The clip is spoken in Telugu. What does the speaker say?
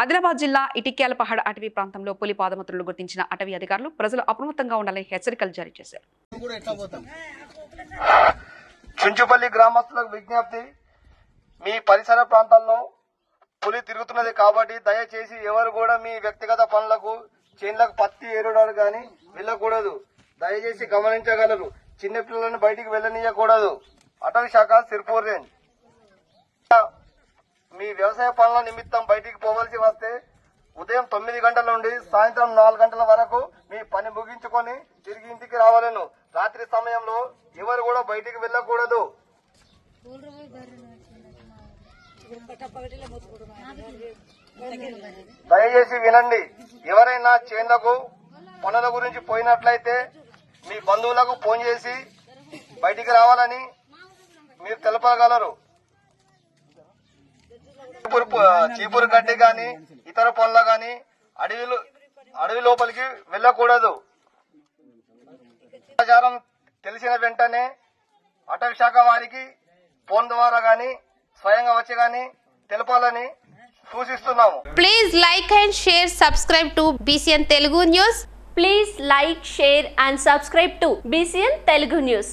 ఆదిలాబాద్ జిల్లా ఇటిక్యాల పహాడ్ అటవీ ప్రాంతంలో పులి పాదముద్రలు గుర్తించిన అటవీ అధికారులు ప్రజలు అప్రమత్తంగా ఉండాలని హెచ్చరికలు జారీ చేశారు. చుంచుపల్లి గ్రామస్తులకు విజ్ఞప్తి మీ పరిసర ప్రాంతాల్లో పులి తిరుగుతున్నది కాబట్టి దయచేసి ఎవరు కూడా మీ వ్యక్తిగత పనులకు చేన్లకు పత్తి ఏరడానికి కానీ వెళ్ళకూడదు. దయచేసి గమనించగలరు. చిన్నపిల్లలను బయటికి వెళ్ళనీయకూడదు. అటవీ శాఖ సిర్పూర్ రేంజ్. మీ వ్యవసాయ పనుల నిమిత్తం బయటికి పోవలసి వస్తే ఉదయం తొమ్మిది గంటల నుండి సాయంత్రం నాలుగు గంటల వరకు మీ పని ముగించుకొని తిరిగి ఇంటికి రావాలను. రాత్రి సమయంలో ఎవరు కూడా బయటికి వెళ్ళకూడదు. దయచేసి వినండి ఎవరైనా చేన్లకు పనుల గురించి పోయినట్లయితే మీ బంధువులకు ఫోన్ చేసి బయటికి రావాలని మీరు తెలపగలరు. చీపురు గడ్డి గాని ఇతర పనుల గాని అడవిలు అడవి లోపలికి వెళ్ళకూడదు. ప్రచారం తెలిసిన వెంటనే అటవీ శాఖ వారికి ఫోన్ ద్వారా గాని స్వయంగా వచ్చి గాని తెలపాలని సూచిస్తున్నాము. Please like and share subscribe to BCN Telugu news please like share and subscribe to BCN Telugu news